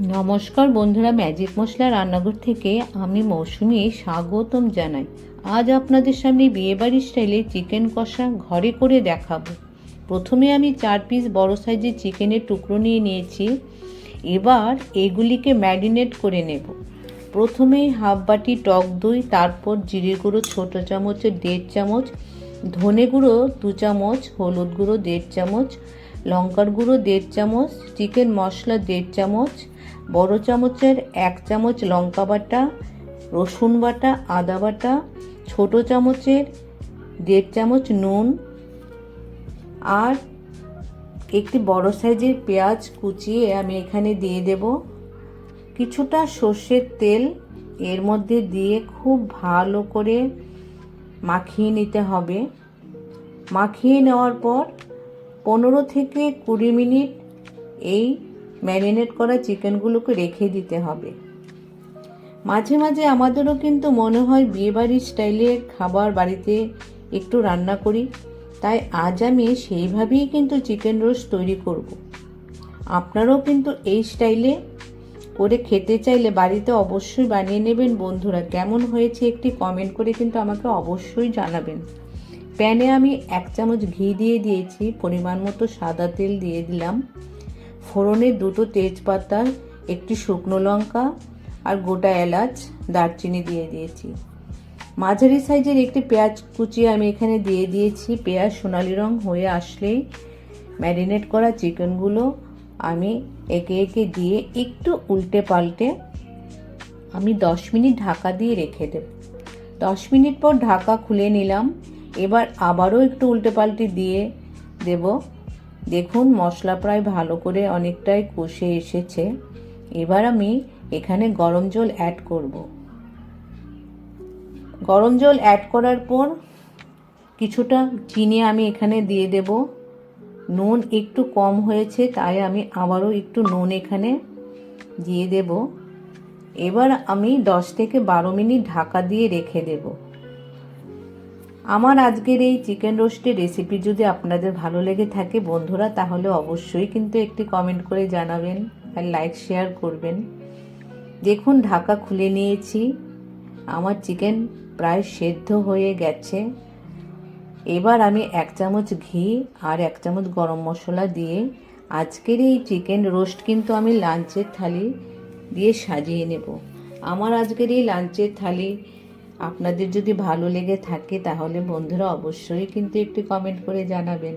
নমস্কার বন্ধুরা, ম্যাজিক মশলা রান্নাঘর থেকে আমি মৌসুমি স্বাগতম জানাই। আজ আপনাদের সামনে বিয়েবাড়ির স্টাইলে চিকেন কষা ঘরে করে দেখাবো। প্রথমে আমি চার পিস বড় সাইজের চিকেনের টুকরো নিয়ে নিয়েছি। এবার এগুলিকে ম্যারিনেট করে নেব। প্রথমেই হাফ বাটি টক দই, তারপর জিরে গুঁড়ো ছোটো চামচের দেড় চামচ, ধনে গুঁড়ো দু চামচ, হলুদ গুঁড়ো দেড় চামচ, লঙ্কার গুঁড়ো দেড় চামচ, চিকেন মশলা দেড় চামচ বড় চামচের এক চামচ লঙ্কা বাটা, রসুন বাটা, আদা বাটা, ছোট চামচের দেড় চামচ নুন আর একটি বড় সাইজের পেঁয়াজ কুচিয়ে আমি এখানে দিয়ে দেব। কিছুটা সর্ষের তেল এর মধ্যে দিয়ে খুব ভালো করে মাখিয়ে নিতে হবে। মাখিয়ে নেওয়ার পর পনেরো থেকে কুড়ি মিনিট এই ম্যারিনেট করা চিকেনগুলোকে রেখে দিতে হবে। মাঝে মাঝে আমাদেরও কিন্তু মনে হয় বিয়েবাড়ির স্টাইলে খাবার বাড়িতে একটু রান্না করি, তাই আজ আমি সেইভাবেই কিন্তু চিকেন রোস্ট তৈরি করব। আপনারাও কিন্তু এই স্টাইলে করে খেতে চাইলে বাড়িতে অবশ্যই বানিয়ে নেবেন। বন্ধুরা, কেমন হয়েছে একটি কমেন্ট করে কিন্তু আমাকে অবশ্যই জানাবেন। প্যানে আমি এক চামচ ঘি দিয়ে দিয়েছি, পরিমাণ মতো সাদা তেল দিয়ে দিলাম। ফোড়নে দুটো তেজপাতা, একটি শুকনো লঙ্কা আর গোটা এলাচ, দারচিনি দিয়ে দিয়েছি। মাঝারি সাইজের একটি পেঁয়াজ কুচিয়ে আমি এখানে দিয়ে দিয়েছি। পেঁয়াজ সোনালি রং হয়ে আসলেই ম্যারিনেট করা চিকেনগুলো আমি একে একে দিয়ে একটু উল্টে পাল্টে আমি দশ মিনিট ঢাকা দিয়ে রেখে দেব। দশ মিনিট পর ঢাকা খুলে নিলাম। এবার আবারও একটু উল্টে পাল্টে দিয়ে দেব। দেখুন, মশলা প্রায় ভালো করে অনেকটাই কষে এসেছে। এবার আমি এখানে গরম জল অ্যাড করব। গরম জল অ্যাড করার পর কিছুটা চিনি আমি এখানে দিয়ে দেব। নুন একটু কম হয়েছে, তাই আমি আবারও একটু নুন এখানে দিয়ে দেব। এবার আমি দশ থেকে বারো মিনিট ঢাকা দিয়ে রেখে দেবো। আমার আজকের এই চিকেন রোস্টের রেসিপি যদি আপনাদের ভালো লেগে থাকে বন্ধুরা, তাহলে অবশ্যই কিন্তু একটি কমেন্ট করে জানাবেন আর লাইক শেয়ার করবেন। দেখুন, ঢাকা খুলে নিয়েছি। আমার চিকেন প্রায় সেদ্ধ হয়ে গেছে। এবার আমি এক চামচ ঘি আর এক চামচ গরম মশলা দিয়ে আজকের এই চিকেন রোস্ট কিন্তু আমি লাঞ্চের থালি দিয়ে সাজিয়ে নেব। আমার আজকের এই লাঞ্চের থালি আপনাদের যদি ভালো লেগে থাকে তাহলে বন্ধুরা অবশ্যই কিন্তু একটি কমেন্ট করে জানাবেন।